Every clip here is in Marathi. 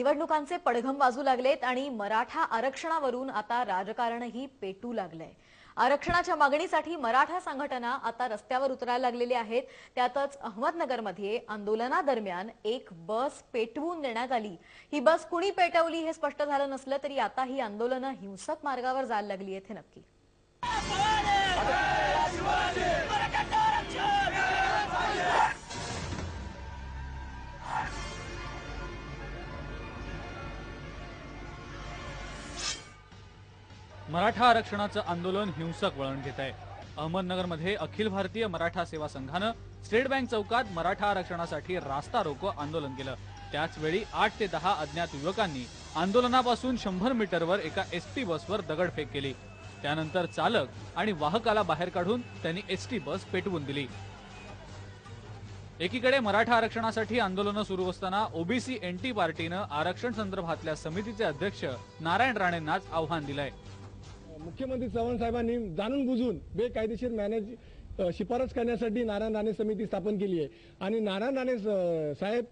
निवडणुकांचे पडघम वाजू लागलेत आणि मराठा आरक्षणावरून आता राजकारणही पेटू लागलंय. आरक्षणाच्या मागणीसाठी मराठा संघटना आता रस्त्यावर उतरायला लागलेल्या आहेत. त्यातच अहमदनगरमध्ये आंदोलनादरम्यान एक बस पेटवून देण्यात आली. ही बस कुणी पेटवली हे स्पष्ट झालं नसलं तरी आता ही आंदोलनं हिंसक मार्गावर जायला लागली आहेत हे नक्की. मराठा आरक्षणाचं आंदोलन हिंसक वळण घेत आहे. अहमदनगरमध्ये अखिल भारतीय मराठा सेवा संघानं स्टेट बँक चौकात मराठा आरक्षणासाठी रास्ता रोको आंदोलन केलं. त्याचवेळी आठ ते दहा अज्ञात युवकांनी आंदोलनापासून शंभर मीटरवर एका एस टी बसवर दगडफेक केली. त्यानंतर चालक आणि वाहकाला बाहेर काढून त्यांनी एस टी बस पेटवून दिली. एकीकडे मराठा आरक्षणासाठी आंदोलनं सुरू असताना ओबीसी एनटी पार्टीनं आरक्षण संदर्भातल्या समितीचे अध्यक्ष नारायण राणेंनाच आव्हान दिलंय. मुख्यमंत्री चव्हाण साहेबांनी जाणून बुजून बेकायदेशीर मॅनेज शिफारस करण्यासाठी नारायण राणे समिती स्थापन केली आहे. आणि नारायण राणे स- साहेब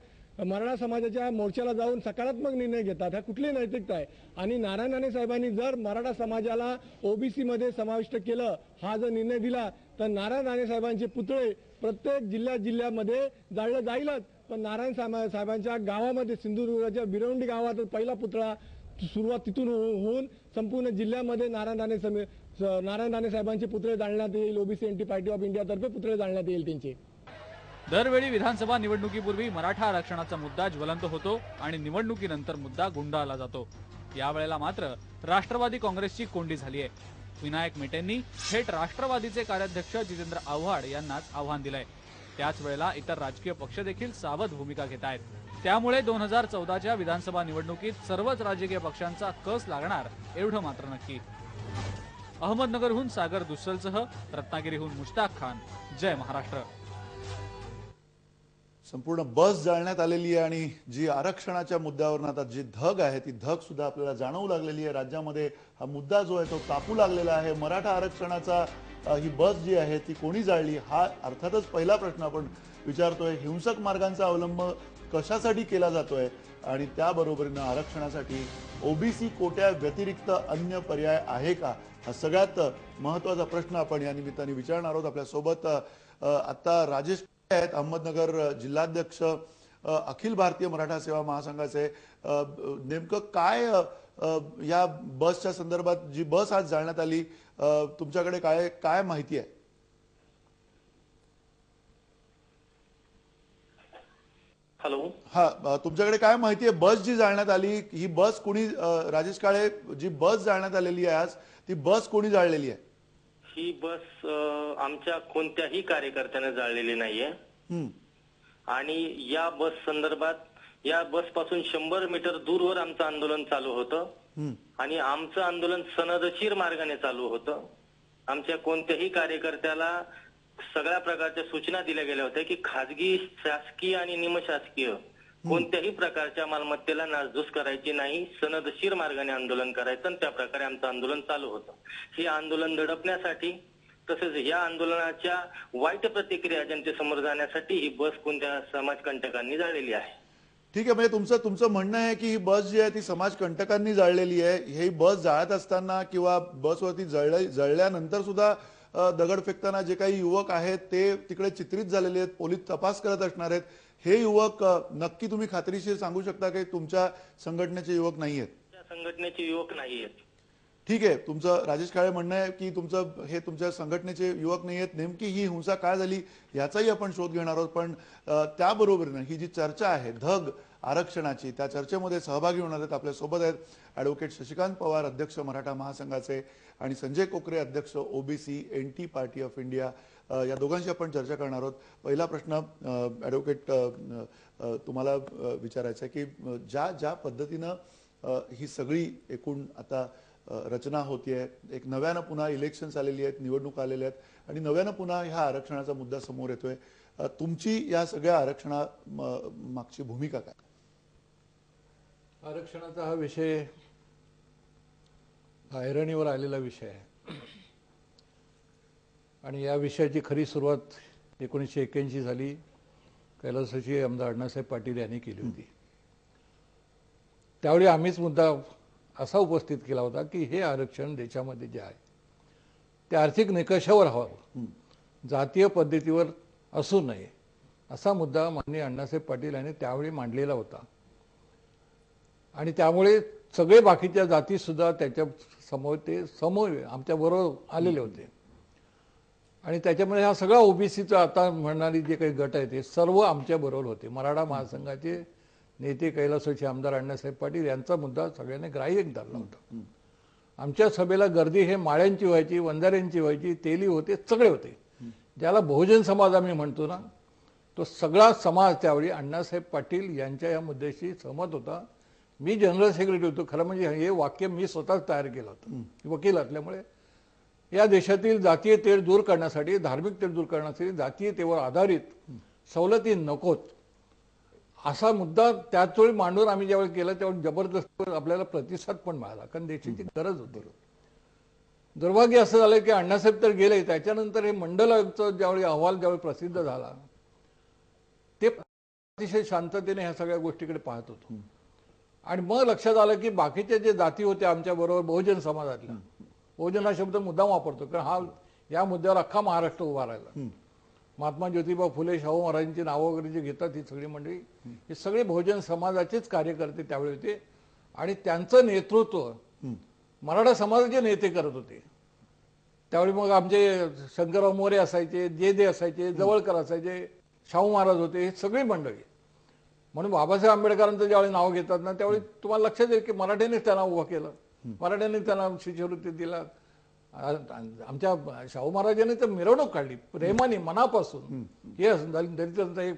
मराठा समाजाच्या मोर्चाला जाऊन सकारात्मक निर्णय घेतात ह्या कुठली नैतिकता आहे? आणि नारायण राणे साहेबांनी जर मराठा समाजाला ओबीसीमध्ये समाविष्ट केलं हा जर निर्णय दिला तर नारायण राणे साहेबांचे पुतळे प्रत्येक जिल्ह्या जिल्ह्यामध्ये जाळलं जाईलच. पण नारायण सामा साहेबांच्या गावामध्ये सिंधुदुर्गाच्या बिरवंडी गावात पहिला पुतळा सुरुवात तिथून हो-, होऊन संपूर्ण जिल्ह्यामध्ये नारायण राणे समी नारायण राणे साहेबांचे पुतळे जाळण्यात येईल. ओबीसी एनटी पार्टी ऑफ इंडियातर्फे पुतळे जाळण्यात येईल त्यांचे. दरवेळी विधानसभा निवडणुकीपूर्वी मराठा आरक्षणाचा मुद्दा ज्वलंत होतो आणि निवडणुकीनंतर मुद्दा गुंडाळला जातो. यावेळेला मात्र राष्ट्रवादी काँग्रेसची कोंडी झाली आहे विनायक मेटेंनी थेट राष्ट्रवादीचे कार्याध्यक्ष जितेंद्र आव्हाड यांनाच आव्हान दिलंय. त्याच वेळेला इतर राजकीय पक्ष देखील सावध भूमिका घेत आहेत त्यामुळे दोन हजार चौदाच्या विधानसभा निवडणुकीत सर्वच राजकीय पक्षांचा कस लागणार एवढं मात्र नक्की. अहमदनगरहून सागर दुसलसह रत्नागिरीहून मुश्ताक खान. जय महाराष्ट्र. संपूर्ण बस जाळण्यात आलेली आहे आणि जी आरक्षणाच्या मुद्द्यावर आता जी धग आहे ती धग सुद्धा आपल्याला जाणवू लागलेली आहे. राज्यामध्ये हा मुद्दा जो आहे तो तापू लागलेला आहे. मराठा आरक्षणाचा ही बस जी आहे ती कोणी जाळली? हा अर्थातच पहिला प्रश्न आपण विचारतोय. हिंसक मार्गांचा अवलंब कशासाठी केला जातोय आणि त्याबरोबरीनं आरक्षणासाठी ओबीसी कोट्या व्यतिरिक्त अन्य पर्याय आहे का? हा सगळ्यात महत्त्वाचा प्रश्न आपण या निमित्ताने विचारणार आहोत. आपल्यासोबत आता राजेश आहेत अहमदनगर जिल्हाध्यक्ष अखिल भारतीय मराठा सेवा महासंघाचे नेमकं काय या बसच्या संदर्भात जी बस आज जाळण्यात आली तुमच्याकडे काय काय माहिती आहे? हॅलो. हा तुमच्याकडे काय माहिती आहे बस जी जाळण्यात आली ही बस कोणी राजेश काळे जी बस जाळण्यात आलेली आहे आज ती बस कोणी जाळलेली आहे? ही बस आमच्या कोणत्याही कार्यकर्त्याने जाळलेली नाहीये. आणि या बस संदर्भात या बसपासून शंभर मीटर दूरवर आमचं आंदोलन चालू होतं. आणि आमचं आंदोलन सनदशीर मार्गाने चालू होतं. आमच्या कोणत्याही कार्यकर्त्याला सगळ्या प्रकारच्या सूचना दिल्या गेल्या होत्या की खाजगी शासकीय आणि निमशासकीय कोणत्याही प्रकारच्या मालमत्तेला नासधूस करायची नाही सनदशीर मार्गाने आंदोलन करायचं आणि त्या प्रकारे आमचं आंदोलन चालू होतं. हे आंदोलन दडपण्यासाठी तसेच या आंदोलनाच्या वाईट प्रतिक्रिया जनतेसमोर जाण्यासाठी ही बस कोणत्या समाजकंटकांनी जाळलेली आहे. ठीक आहे म्हणजे तुमचं तुमचं म्हणणं आहे की ही बस जी आहे ती समाज कंटकांनी जाळलेली आहे. ही बस जाळत असताना किंवा बसवरती जळल्या जळल्यानंतर सुद्धा दगड फेकताना जे काही युवक आहेत ते तिकडे चित्रित झालेले आहेत पोलीस तपास करत असणार आहेत. हे युवक नक्की तुम्ही खात्रीशीर सांगू शकता की तुमच्या संघटनेचे युवक नाही आहेत? संघटनेचे युवक नाही आहेत. ठीक आहे. तुमचं राजेश काळे म्हणणं आहे की तुमचं हे तुमच्या संघटनेचे युवक नाही आहेत. नेमकी ही हिंसा काय झाली याचाही आपण शोध घेणार आहोत. पण त्याबरोबरीनं ही जी चर्चा आहे धग आरक्षणाची. त्या चर्चेमध्ये सहभागी होणार आहेत आपल्यासोबत आहेत ॲडव्होकेट शशिकांत पवार अध्यक्ष मराठा महासंघाचे आणि संजय कोकरे अध्यक्ष OBC N T party of India या दोघांशी आपण चर्चा करणार आहोत. पहिला प्रश्न ऍडव्होकेट ॲडव्होकेट तुम्हाला विचारायचा आहे की ज्या ज्या पद्धतीनं ही सगळी एकूण आता रचना होतीये एक नव्यानं पुन्हा इलेक्शन्स आलेली आहेत निवडणूक आलेल्या आहेत आणि नव्यानं पुन्हा ह्या आरक्षणाचा मुद्दा समोर येतोय. तुमची या सगळ्या आरक्षणा मागची भूमिका काय? आरक्षणाचा हा विषय हा ऐरणीवर आलेला विषय आहे. आणि या विषयाची खरी सुरुवात एकोणीसशे एक्क्याऐंशी झाली कैलासाची आमदार अण्णासाहेब पाटील यांनी केली होती. त्यावेळी आम्हीच मुद्दा असा उपस्थित केला होता की हे आरक्षण देशामध्ये जे आहे ते आर्थिक निकषावर हवं जातीय पद्धतीवर असू नये असा मुद्दा माननीय अण्णासाहेब पाटील यांनी त्यावेळी मांडलेला होता. आणि त्यामुळे सगळे बाकीच्या जाती सुद्धा त्याच्यासमोर ते समोर आमच्या बरोबर आलेले होते. आणि त्याच्यामध्ये हा सगळा ओबीसीचा आता म्हणणारी जे काही गट आहे ते सर्व आमच्या बरोबर होते. मराठा महासंघाचे नेते कैलासोचे आमदार अण्णासाहेब पाटील यांचा मुद्दा सगळ्यांनी ग्राह्य धरला होता. आमच्या सभेला गर्दी हे माळ्यांची व्हायची वंजाऱ्यांची व्हायची तेली होते सगळे होते. ज्याला बहुजन समाज आम्ही म्हणतो ना तो सगळा समाज त्यावेळी अण्णासाहेब पाटील यांच्या या मुद्द्याशी सहमत होता. मी जनरल सेक्रेटरी होतो. खरं म्हणजे हे वाक्य मी स्वतःच तयार केलं होतं. वकील असल्यामुळे. या देशातील जातीय तेढ दूर करण्यासाठी धार्मिक तेढ दूर करण्यासाठी जातीयतेवर आधारित सवलती नकोत. असा मुद्दा त्याच वेळी मांडून आम्ही ज्यावेळी केला त्यावेळी जबरदस्त आपल्याला प्रतिसाद पण मिळाला. कारण देशाची गरज होती. दुर्भाग्य असं झालं की अण्णासाहेब तर गेले त्याच्यानंतर हे मंडल आयुक्त ज्यावेळी अहवाल ज्यावेळी प्रसिद्ध झाला ते अतिशय शांततेने ह्या सगळ्या गोष्टीकडे पाहत होतो. आणि मग लक्षात आलं की बाकीच्या जे जाती होत्या आमच्या बरोबर बहुजन समाजातल्या बहुजन हा शब्द मुद्दाम वापरतो कारण हा या मुद्द्यावर अख्खा महाराष्ट्र उभा राहिला. महात्मा ज्योतिबा फुले शाहू महाराजांची नावं वगैरे जे घेतात ही सगळी मंडळी हे सगळे बहुजन समाजाचेच कार्यकर्ते त्यावेळी होते. आणि त्यांचं नेतृत्व मराठा समाजाचे नेते करत होते. त्यावेळी मग आमचे शंकरराव मोरे असायचे जे दे असायचे जवळकर असायचे शाहू महाराज होते हे सगळी मंडळी. म्हणून बाबासाहेब आंबेडकरांचं ज्यावेळी नाव घेतात ना त्यावेळी तुम्हाला लक्षात येईल की मराठ्यांनीच त्यांना उभं केलं. मराठ्यांनी त्यांना शिष्यवृत्ती दिला. आमच्या शाहू महाराजांनी तर मिरवणूक काढली प्रेमाने मनापासून. हे दलित- एक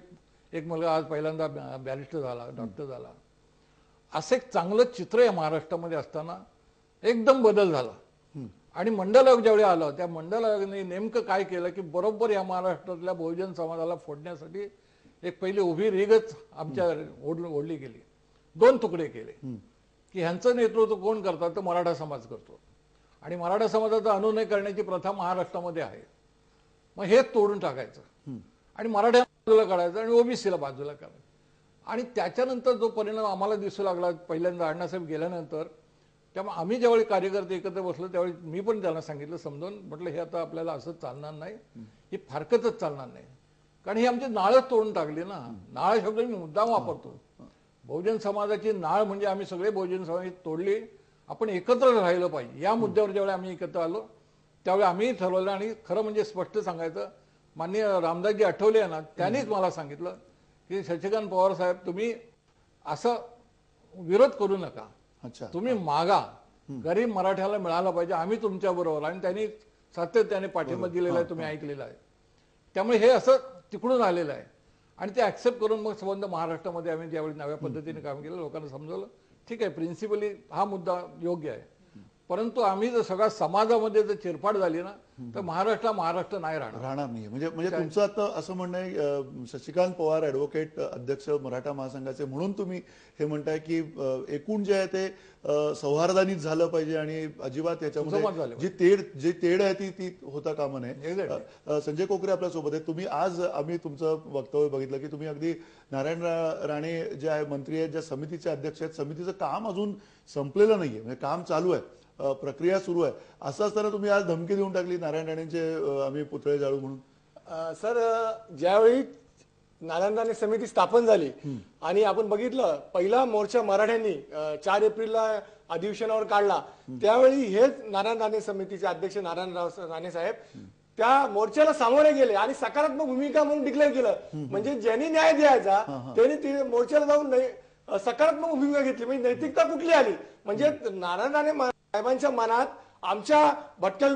एक मुलगा आज पहिल्यांदा बॅरिस्टर झाला डॉक्टर झाला. असं एक चांगलं चित्र या महाराष्ट्रामध्ये असताना. एकदम बदल झाला. आणि मंडल आयोग ज्यावेळी आलं त्या मंडल आयोगाने नेमकं काय केलं की बरोबर या महाराष्ट्रातल्या बहुजन समाजाला फोडण्यासाठी एक पहिली उभी रिगच आमच्या ओढ ओढली गेली. दोन तुकडे केले. की ह्यांचं नेतृत्व कोण करतात तर मराठा समाज करतो. आणि मराठा समाजाचा अनुनय करण्याची प्रथा महाराष्ट्रामध्ये आहे. मग हे तोडून टाकायचं. आणि मराठ्या बाजूला काढायचं आणि ओबीसीला बाजूला करायचं आणि त्याच्यानंतर जो परिणाम आम्हाला दिसू लागला पहिल्यांदा अण्णासाहेब गेल्यानंतर त्यामुळे आम्ही ज्यावेळी कार्यकर्ते एकत्र बसलो त्यावेळी मी पण त्यांना सांगितलं समजावून म्हटलं हे आता आपल्याला असं चालणार नाही. ही फारकतच चालणार नाही. कारण ही आमची नाळच तोडून टाकली ना. नाळ शब्द मी मुद्दाम वापरतो बहुजन समाजाची नाळ म्हणजे आम्ही सगळे बहुजन समाज तोडली. आपण एकत्र राहिलं पाहिजे. या मुद्द्यावर ज्यावेळी आम्ही एकत्र आलो त्यावेळी आम्ही ठरवलं आणि खरं म्हणजे स्पष्ट सांगायचं माननीय रामदासजी आठवले आहे ना त्यांनीच मला सांगितलं की शशिकांत पवार साहेब तुम्ही असं विरोध करू नका. अच्छा. तुम्ही मागा. गरीब मराठ्याला मिळाला पाहिजे. आम्ही तुमच्या बरोबर आणि त्यांनी सातत्याने पाठिंबा दिलेला आहे तुम्ही ऐकलेला आहे. त्यामुळे हे असं तिकडून आलेलं आहे. आणि ते ऍक्सेप्ट करून मग संबंध महाराष्ट्रामध्ये आम्ही ज्यावेळी नव्या पद्धतीने काम केलं लोकांना समजवलं ठीक आहे प्रिन्सिपली हा मुद्दा योग्य आहे. परंतु आम्ही जर सगळ्या समाजामध्ये जर चिरफाड झाली ना तर महाराष्ट्र महाराष्ट्र नाही राहणार. राहणार नाही म्हणजे म्हणजे तुमचं आता असं म्हणणं आहे शशिकांत पवार ऍडव्होकेट अध्यक्ष मराठा महासंघाचे म्हणून तुम्ही हे म्हणताय की एकूण जे आहे ते सौहार्दानीच झालं पाहिजे आणि अजिबात याच्यामध्ये जी तेढ जी तेढ आहे ती ती होता कामा नये. संजय कोकरे आपल्यासोबत आहे तुम्ही आज आम्ही तुमचं वक्तव्य बघितलं की तुम्ही अगदी नारायण राणे जे आहे मंत्री आहेत ज्या समितीचे अध्यक्ष आहेत समितीचं काम अजून संपलेलं नाहीये. म्हणजे काम चालू आहे. प्रक्रिया सुरू आहे. असं असताना तुम्ही आज धमकी देऊन टाकली नारायण राणेंचे आम्ही पुतळे जाळू म्हणून. सर ज्यावेळी नारायण समिती स्थापन झाली आणि आपण बघितलं पहिला मोर्चा मराठ्यांनी चार एप्रिलला अधिवेशनावर काढला. त्यावेळी हेच नारायण राणे समितीचे अध्यक्ष नारायण राव राणे साहेब त्या मोर्चाला सामोरे गेले आणि सकारात्मक भूमिका म्हणून डिक्लेअर केलं. म्हणजे ज्यांनी न्याय द्यायचा त्यांनी ते मोर्चाला जाऊन सकारात्मक भूमिका घेतली. म्हणजे नैतिकता कुठली आली? म्हणजे नारायण राणे साहेबांच्या मनात आमच्या भटक्या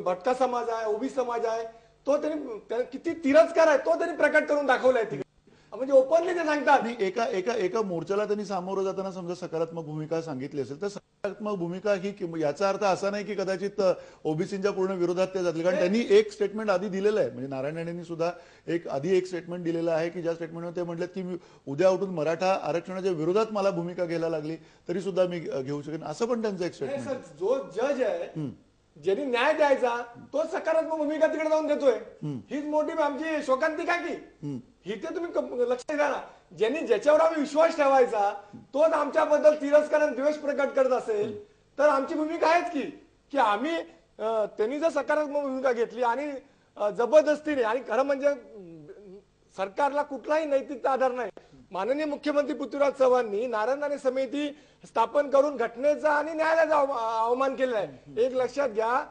भटका समाज आहे ओबी समाज आहे तो त्यांनी त्याला किती तिरस्कार आहे तो त्यांनी प्रकट करून दाखवलाय तिकडे. म्हणजे ओपनली ते सांगतात. एका एका एका मोर्चाला त्यांनी सामोरं जाताना समजा सकारात्मक भूमिका सांगितली असेल तर सकारात्मक भूमिका ही याचा अर्थ असा नाही की कदाचित ओबीसीच्या पूर्ण विरोधात ते जातील. कारण त्यांनी एक स्टेटमेंट आधी दिलेलं आहे. म्हणजे नारायण राणेंनी सुद्धा एक आधी एक स्टेटमेंट दिलेलं आहे की ज्या स्टेटमेंटमध्ये ते म्हटलं की उद्या उठून मराठा आरक्षणाच्या विरोधात मला भूमिका घ्यायला लागली तरी सुद्धा मी घेऊ शकेन. असं पण त्यांचं एक स्टेटमेंट जो जज आहे ज्यांनी न्याय द्यायचा तो सकारात्मक भूमिका तिकडे जाऊन देतोय. हीच मोठी आमची शोकांतिका की? इथे तुम्ही कम- लक्ष द्या ना. ज्यांनी ज्याच्यावर आम्ही विश्वास ठेवायचा तोच आमच्याबद्दल तिरस्कार आणि द्वेष प्रकट करत असेल तर आमची भूमिका आहेच की की आम्ही त्यांनी जर सकारात्मक भूमिका घेतली आणि जबरदस्तीने आणि खरं म्हणजे सरकारला कुठलाही नैतिकता आधार नाही माननीय मुख्यमंत्री पृथ्वीराज चव्हाणनी नारायण राणे समिती स्थापन करून घटनेचा आणि न्यायालयाचा अवमान केलेला आहे. एक लक्षात घ्या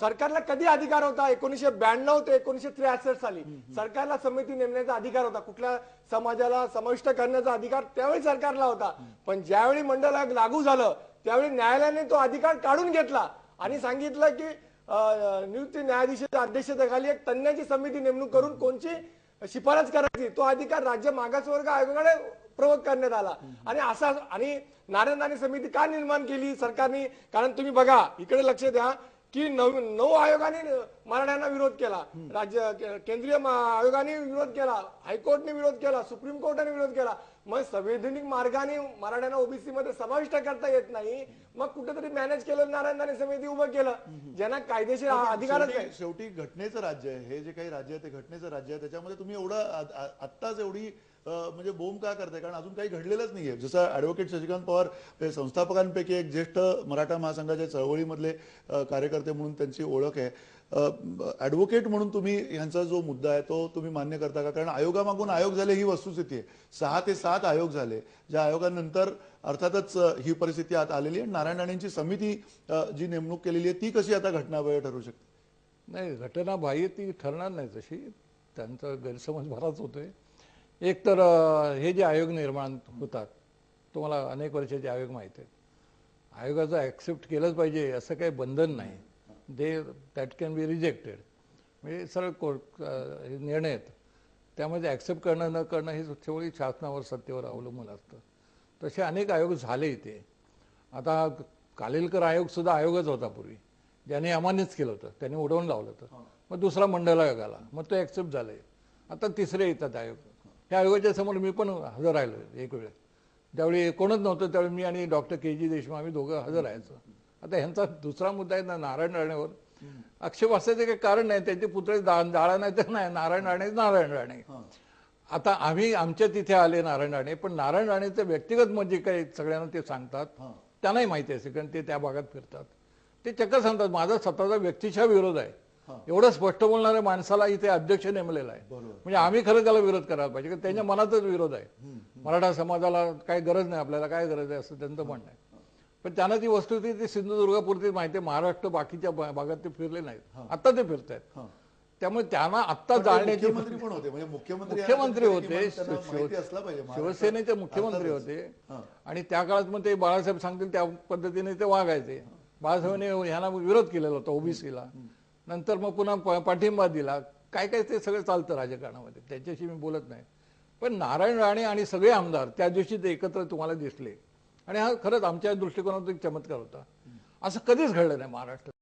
सरकारला कधी अधिकार होता? एकोणीशे ब्याण्णव ते एकोणीशे त्र्यासष्ट साली. सरकारला समिती नेमण्याचा अधिकार होता. कुठल्या समाजाला समाविष्ट करण्याचा अधिकार त्यावेळी सरकारला होता. पण ज्यावेळी मंडळ लागू झालं त्यावेळी न्यायालयाने तो अधिकार काढून घेतला आणि सांगितलं की नियुक्ती नियुक्त न्यायाधीशाच्या अध्यक्षतेखाली एक तज्ञाची समिती नेमणूक करून कोणची शिफारस करायची. तो अधिकार राज्य मागासवर्ग आयोगाकडे प्रवक करण्यात आला. आणि असा आणि नारायण राणे समिती का निर्माण केली सरकारने? कारण तुम्ही बघा इकडे लक्ष द्या की नऊ नऊ आयोगाने मराठ्यांना विरोध केला. राज्य केंद्रीय आयोगाने विरोध केला हायकोर्टने विरोध केला सुप्रीम कोर्टाने विरोध केला. मग संवैधानिक मार्गाने मराठ्यांना ओबीसी मध्ये समाविष्ट करता येत नाही. मग कुठेतरी मॅनेज केलं नारायण राणे समिती उभं केलं. ज्यांना कायदेशीर अधिकारच शेवटी नाही. शेवटी घटनेचं राज्य आहे. हे जे काही राज्य आहे ते घटनेचं राज्य आहे. त्याच्यामध्ये तुम्ही एवढं आत्ताच एवढी म्हणजे बोंब का करताय? कारण अजून काही घडलेलंच नाहीये. जसं ऍडव्होकेट शशिकांत पवार हे संस्थापकांपैकी एक ज्येष्ठ मराठा महासंघाच्या चळवळीमधले कार्यकर्ते म्हणून त्यांची ओळख आहे. ऍडव्होकेट म्हणून तुम्ही यांचा जो मुद्दा आहे तो तुम्ही मान्य करता का? कारण आयोगामागून आयोग झाले ही वस्तुस्थिती आहे सहा ते सात आयोग झाले ज्या आयोगानंतर अर्थातच ही परिस्थिती आता आलेली आहे. नारायण राणेंची समिती जी नेमणूक केलेली आहे ती कशी आता घटनाबाह्य ठरू शकते? नाही घटना बाह्य ती ठरणार नाही तशी. त्यांचा गैरसमज बराच होतोय. एक तर हे जे आयोग निर्माण होतात तुम्हाला अनेक वर्षाचे आयोग माहीत आहेत. आयोगाचं ॲक्सेप्ट केलंच पाहिजे असं काही बंधन नाही. They that can be rejected म्हणजे सरळ कोर्ट हे निर्णय आहेत त्यामध्ये ॲक्सेप्ट करणं न करणं हे शेवटी शासनावर सत्तेवर अवलंबून असतं. तसे अनेक आयोग झाले इथे. आता कालेलकर आयोग सुद्धा आयोगच होता पूर्वी. ज्याने अमान्यच केलं होतं. त्यांनी उडवून लावलं होतं. मग दुसरा मंडळ आयोग आला मग तो ॲक्सेप्ट झालाय आता तिसरे येतात आयोग. त्या आयोगाच्या समोर मी पण हजर राहिलो एक वेळ त्यावेळी कोणच नव्हतं त्यावेळी मी आणि डॉक्टर के जी देशमुख आम्ही दोघं हजर राहायचो. आता ह्यांचा दुसरा मुद्दा आहे ना नारायण राणेवर. आक्षेप काही कारण नाही त्यांचे पुतळे जाळा नाही तर नाही नारायण राणे नारायण राणे. आता आम्ही आमच्या तिथे आले नारायण राणे पण नारायण राणेचं व्यक्तिगत मत जे काही सगळ्यांना ते सांगतात. त्यांनाही माहिती असेल कारण ते त्या भागात फिरतात. ते चक्क सांगतात माझा स्वतःचा व्यक्तीच्या विरोध आहे. एवढं स्पष्ट बोलणाऱ्या माणसाला इथे अध्यक्ष नेमलेला आहे. म्हणजे आम्ही खरं त्याला विरोध करायला पाहिजे कारण त्यांच्या मनातच विरोध आहे. मराठा समाजाला काही गरज नाही आपल्याला काय गरज आहे असं त्यांचं म्हणणं आहे. पण त्यांना ती वस्तू ती सिंधुदुर्गापुरती माहिती आहे महाराष्ट्र बाकीच्या भागात ते फिरले नाहीत. आता ते फिरतायत. त्यामुळे त्यांना आत्ता पण ते जाळण्याची मुख्यमंत्री पण होते म्हणजे मुख्यमंत्री होते शिवसेनेचे मुख्यमंत्री. होते. आणि त्या काळात मग ते बाळासाहेब सांगतील त्या पद्धतीने ते वागायचे. बाळासाहेबांनी ह्यांना विरोध केलेला होता ओबीसीला. नंतर मग पुन्हा पाठिंबा दिला. काय काय ते सगळं चालतं राजकारणामध्ये त्याच्याशी मी बोलत नाही. पण नारायण राणे आणि सगळे आमदार त्या दिवशी ते एकत्र तुम्हाला दिसले. आणि हा खरंच आमच्या दृष्टिकोनातून एक चमत्कार होता. असं कधीच घडलं नाही महाराष्ट्रात.